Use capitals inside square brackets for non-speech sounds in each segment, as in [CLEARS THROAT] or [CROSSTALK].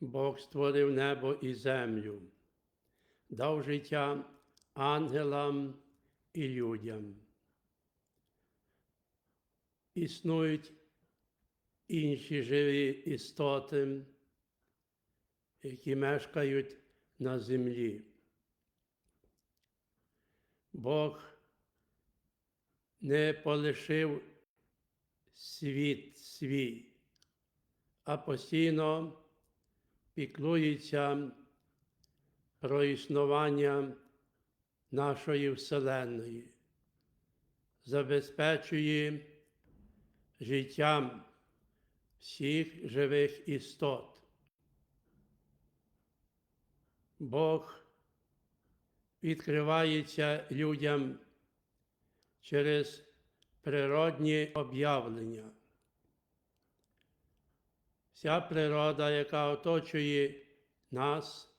Бог створив небо і землю, дав життя ангелам і людям. Існують інші живі істоти, які мешкають на землі. Бог не полишив світ свій, а постійно піклується про існування нашої Вселенної, забезпечує життям всіх живих істот. Бог відкривається людям через природні об'явлення. Вся природа, яка оточує нас,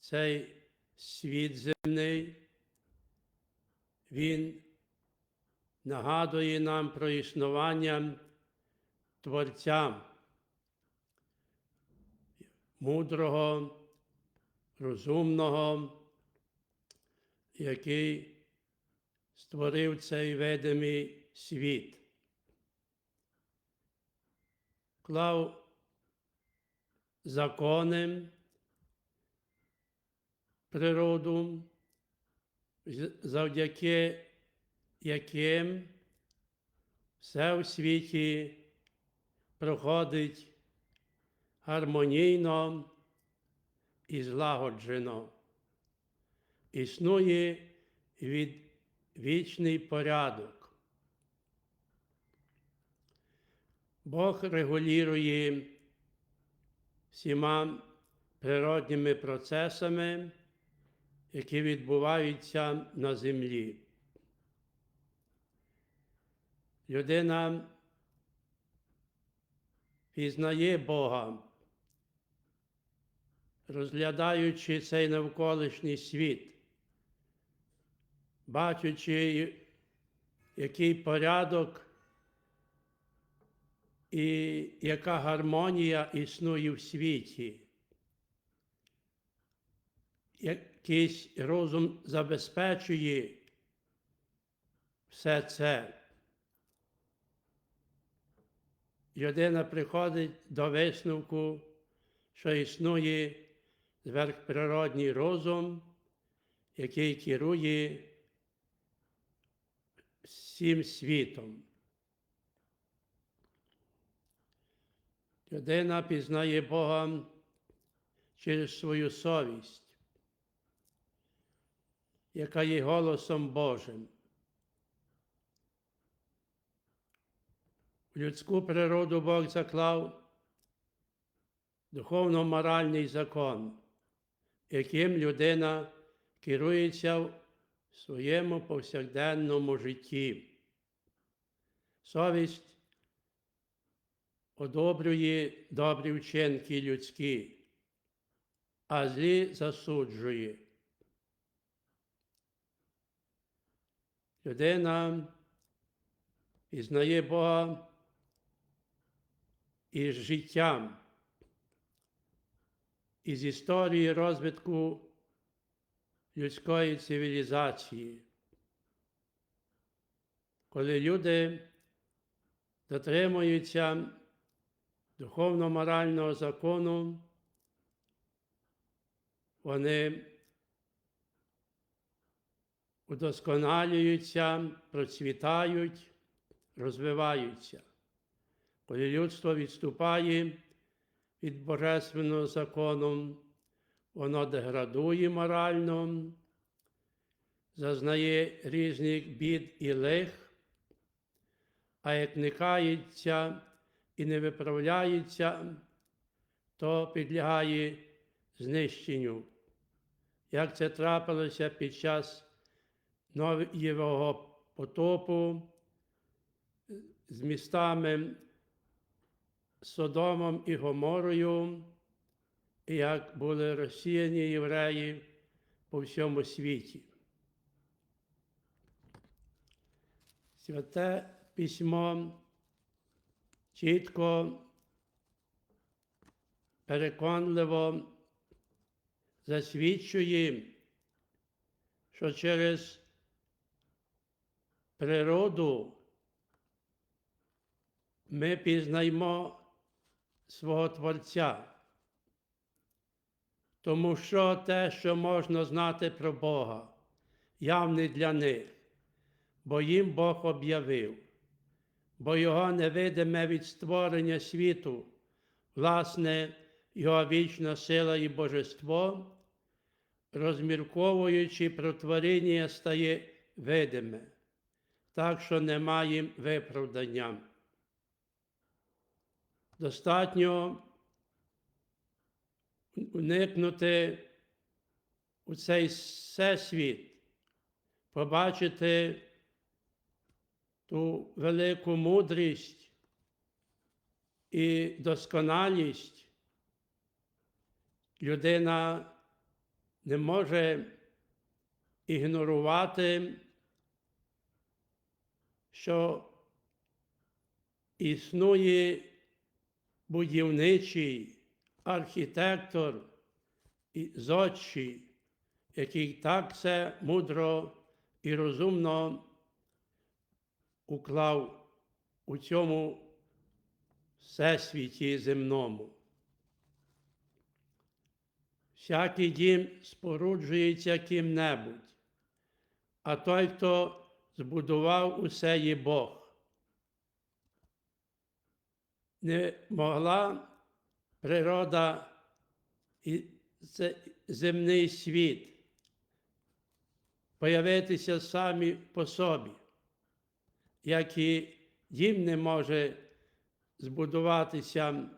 цей світ земний, він нагадує нам про існування Творця, мудрого, розумного, який створив цей видимий світ. Клав закони природу, завдяки яким все в світі проходить гармонійно і злагоджено. Існує від вічний порядок. Бог регулює всіма природніми процесами, які відбуваються на землі. Людина пізнає Бога, розглядаючи цей навколишній світ, бачачи, який порядок і яка гармонія існує в світі. Якийсь розум забезпечує все це. Людина приходить до висновку, що існує зверхприродній розум, який керує всім світом. Людина пізнає Бога через свою совість, яка є голосом Божим. В людську природу Бог заклав духовно-моральний закон, яким людина керується в своєму повсякденному житті. Совість одобрює добрі вчинки людські, а злі засуджує. Людина пізнає Бога із життям, із історії розвитку людської цивілізації. Коли люди дотримуються духовно-морального закону, вони удосконалюються, процвітають, розвиваються. Коли людство відступає від Божественного закону, воно деградує морально, зазнає різних бід і лих, а як не кається і не виправляється, то підлягає знищенню. Як це трапилося під час Нового потопу з містами Содомом і Гоморою, як були розсіяні євреї по всьому світі. Святе письмо чітко переконливо засвідчує, що через природу ми пізнаємо свого Творця. Тому що те, що можна знати про Бога, явне для них, бо їм Бог об'явив, бо Його невидиме від створення світу, власне, Його вічна сила і божество, розмірковуючи про творіння, стає видиме, так що немає виправдання. Достатньо уникнути у цей всесвіт, побачити ту велику мудрість і досконалість. Людина не може ігнорувати, що існує будівничий архітектор і зодчий, який так це мудро і розумно уклав у цьому всесвіті земному. Всякий дім споруджується ким-небудь, а той, хто збудував усе є Бог. Не могла природа і земний світ появитися самі по собі, як і дім не може збудуватися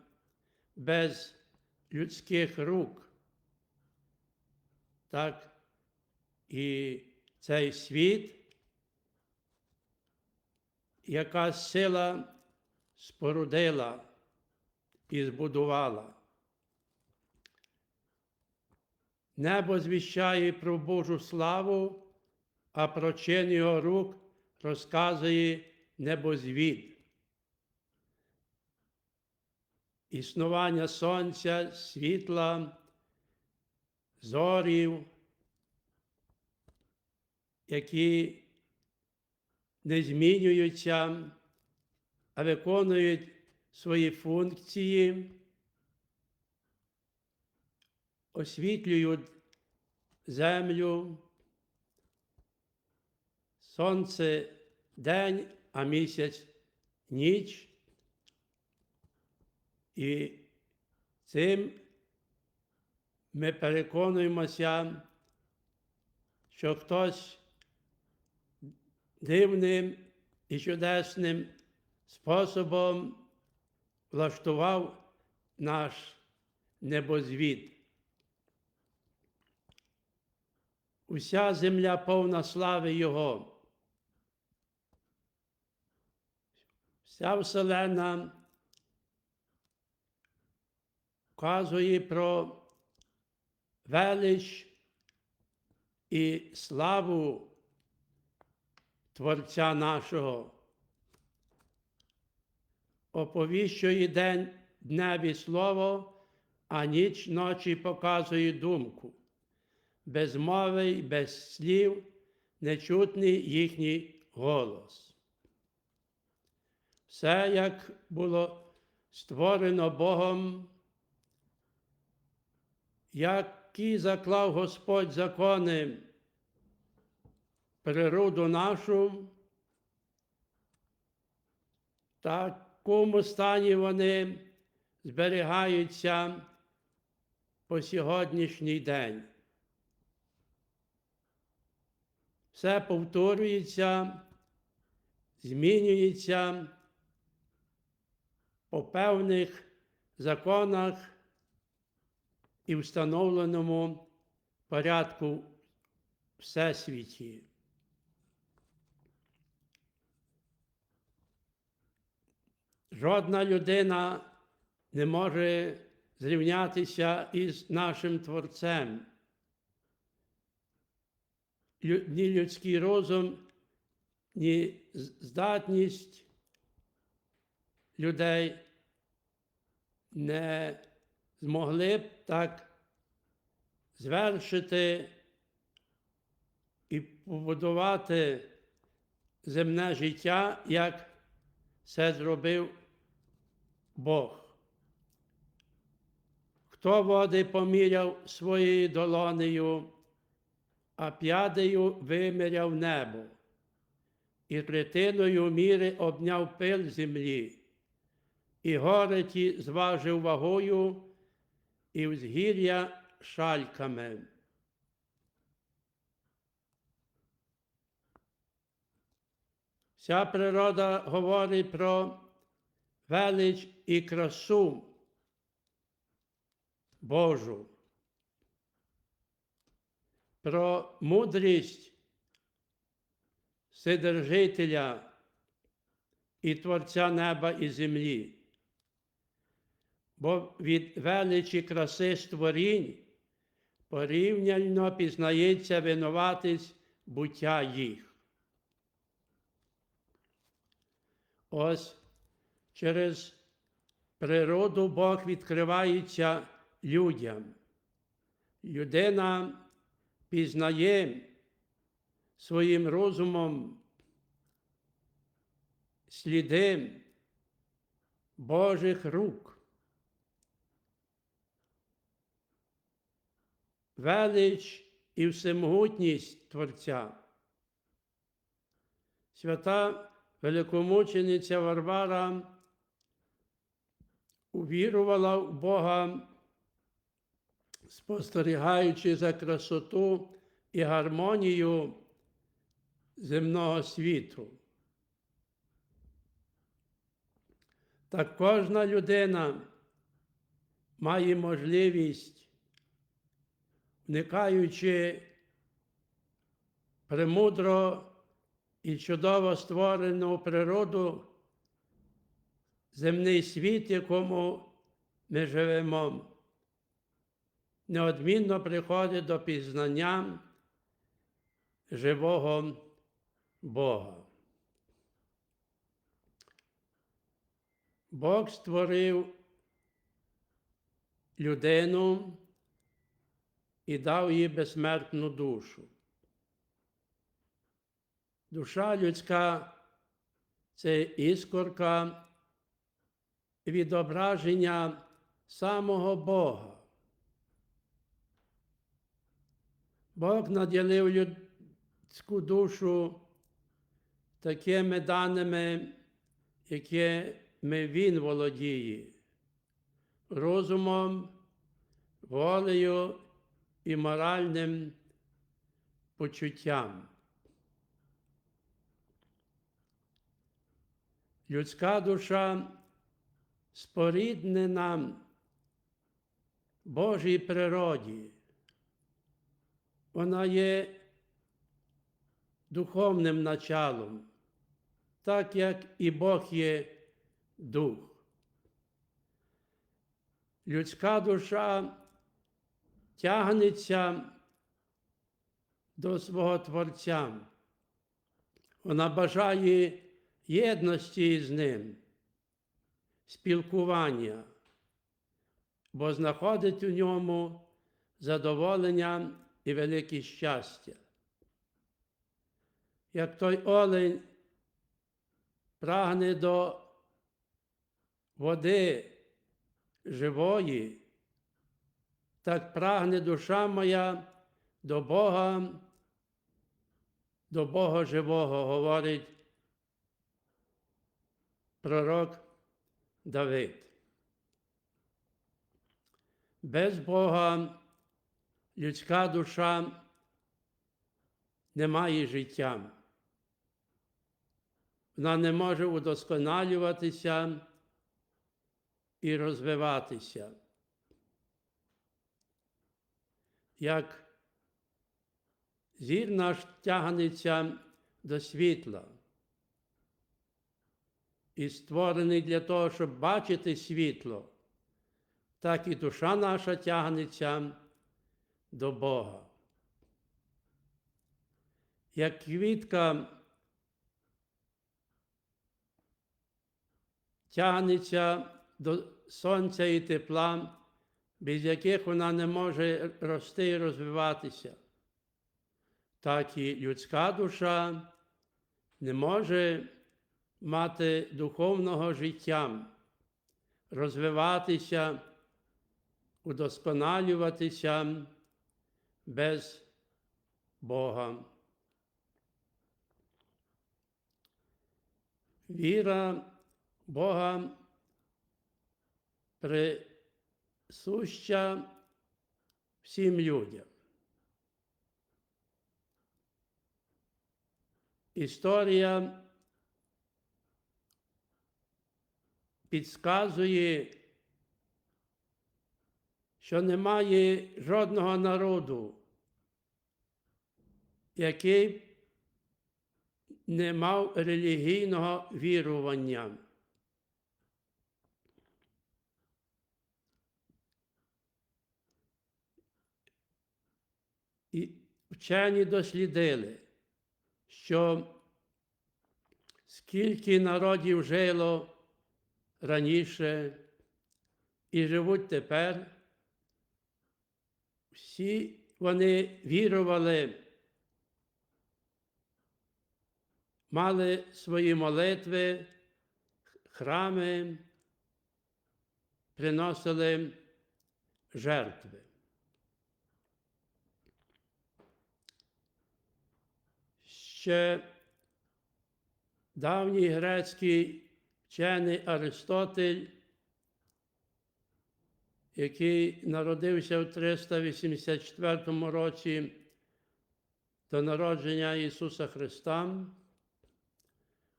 без людських рук. Так і цей світ, яка сила спорудила і збудувала. Небо звіщає про Божу славу, а про чин його рук розказує небозвід. Існування сонця, світла, зорів, які не змінюються, а виконують свої функції, освітлюють землю, сонце день, а місяць ніч. І цим ми переконуємося, що хтось дивним і чудесним способом влаштував наш небозвід. Уся земля повна слави Його. Вся вселена вказує про велич і славу Творця нашого. Оповіщує день дневі слово, а ніч ночі показує думку. Без мови й без слів нечутний їхній голос. Все, як було створено Богом, які заклав Господь закони природу нашу, такому стані вони зберігаються по сьогоднішній день. Все повторюється, змінюється по певних законах і встановленому порядку Всесвіті. Жодна людина не може зрівнятися із нашим Творцем. Ні людський розум, ні здатність людей не змогли б так звершити і побудувати земне життя, як це зробив Бог. Хто води поміряв своєю долонею, а п'ядею виміряв небо, і третиною міри обняв пил землі, і гори ті зважив вагою, і узгір'я шальками. Вся природа говорить про велич і красу Божу, про мудрість Вседержителя і Творця неба і землі. Бо від величі краси створінь порівняльно пізнається винуватість буття їх. Ось через природу Бог відкривається людям. Людина пізнає своїм розумом сліди Божих рук. Велич і всемогутність Творця. Свята великомучениця Варвара увірувала в Бога, спостерігаючи за красоту і гармонію земного світу. Так кожна людина має можливість, вникаючи премудро і чудово створену природу, земний світ, якому ми живемо, неодмінно приходить до пізнання живого Бога. Бог створив людину і дав їй безсмертну душу. Душа людська це іскорка відображення самого Бога. Бог наділив людську душу такими даними, якими Він володіє, розумом, волею і моральним почуттям. Людська душа споріднена Божій природі. Вона є духовним началом, так як і Бог є дух. Людська душа тягнеться до свого Творця. Вона бажає єдності з ним, спілкування, бо знаходить у ньому задоволення і велике щастя. Як той олень прагне до води живої, так прагне душа моя до Бога, до Бога живого, говорить пророк Давид. Без Бога людська душа не має життя. Вона не може удосконалюватися і розвиватися. Як зір наш тягнеться до світла і створений для того, щоб бачити світло, так і душа наша тягнеться до Бога. Як квітка тягнеться до сонця і тепла, без яких вона не може рости і розвиватися, так і людська душа не може мати духовного життя, розвиватися, удосконалюватися без Бога. Віра Бога присуща всім людям. Історія підказує, що немає жодного народу, який не мав релігійного вірування. І вчені дослідили, що скільки народів жило раніше і живуть тепер, всі вони вірували, мали свої молитви, храми, приносили жертви. Ще давній грецький вчений Аристотель, який народився в 384 році до народження Ісуса Христа,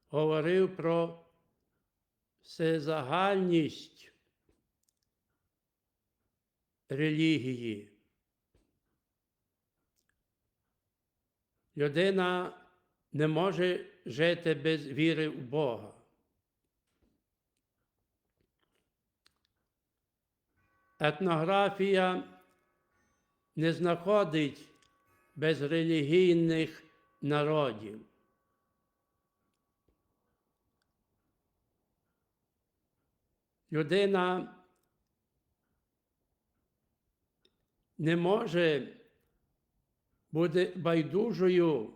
говорив про всезагальність релігії. Людина не може жити без віри в Бога. Етнографія не знаходить безрелігійних народів. Людина не може бути байдужою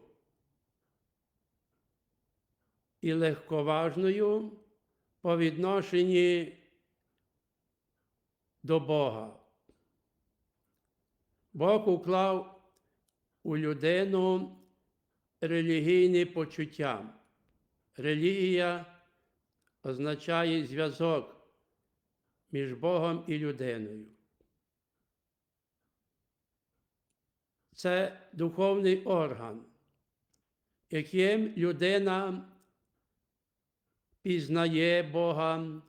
і легковажною по відношенні до Бога. Бог уклав у людину релігійні почуття. Релігія означає зв'язок між Богом і людиною. Це духовний орган, яким людина пізнає Бога,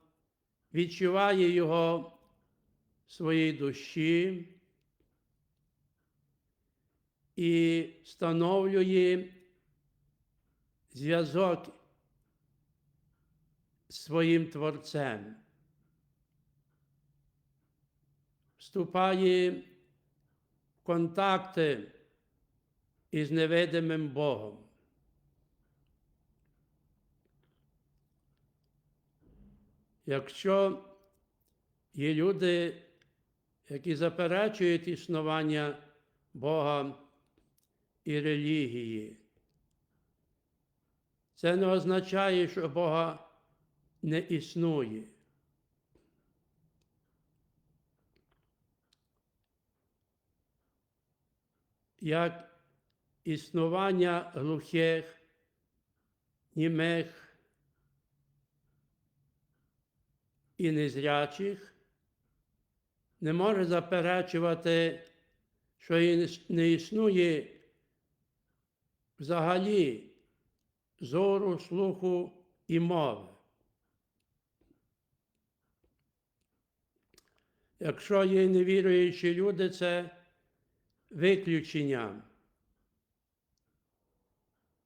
відчуває Його в своїй душі і встановлює зв'язок з своїм Творцем. Вступає в контакти із невидимим Богом. Якщо є люди, які заперечують існування Бога і релігії, це не означає, що Бога не існує. Як існування глухих, німих і незрячих не може заперечувати, що не існує взагалі зору, слуху і мови. Якщо є невіруючі люди, це виключення.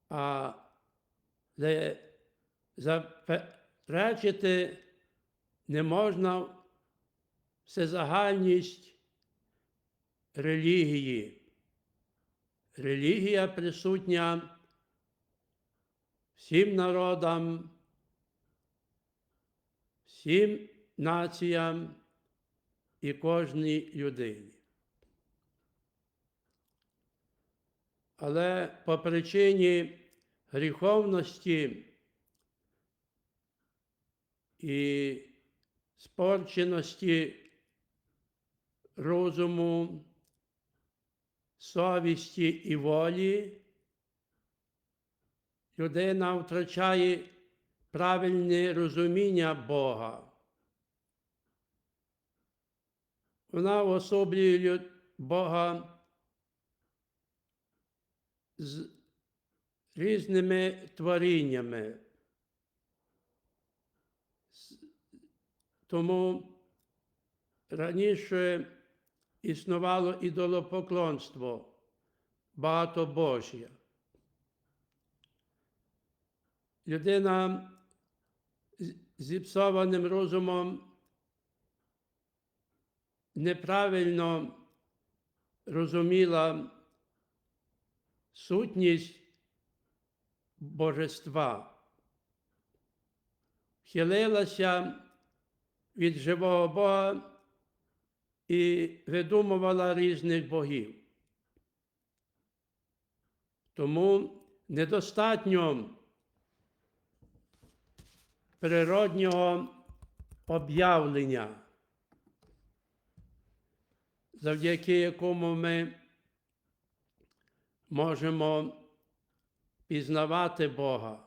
А заперечити не можна всезагальність релігії. Релігія присутня всім народам, всім націям і кожній людині. Але по причині гріховності і спорченості розуму, совісті і волі людина втрачає правильне розуміння Бога. Вона особлює Бога з різними творіннями. Тому раніше існувало ідолопоклонство, багатобожжя. Людина зіпсованим розумом неправильно розуміла сутність божества, хилилася від живого Бога і видумувала різних богів. Тому недостатньо природнього об'явлення, завдяки якому ми можемо пізнавати Бога.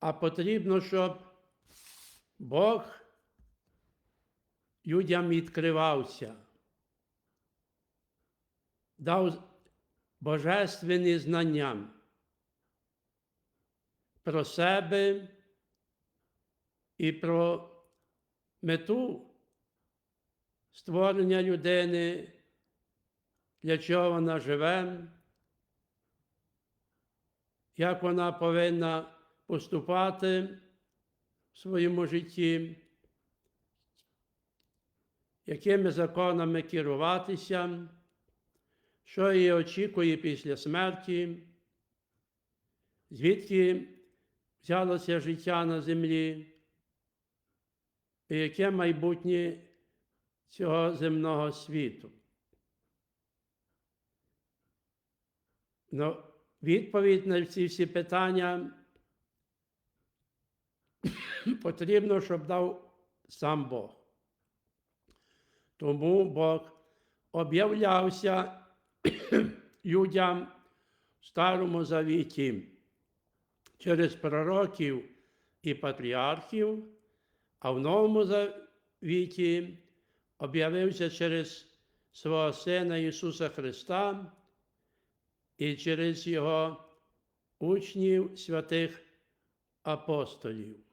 А потрібно, щоб Бог людям відкривався, дав божественні знання про себе і про мету створення людини, для чого вона живе, як вона повинна поступати в своєму житті, якими законами керуватися, що її очікує після смерті, звідки взялося життя на землі, і яке майбутнє цього земного світу. Ну, відповідь на ці всі питання [COUGHS] потрібно, щоб дав сам Бог. Тому Бог об'являвся [CLEARS THROAT] людям в Старому Завіті через пророків і патріархів, а в Новому Завіті об'явився через свого Сина Ісуса Христа і через Його учнів святих апостолів.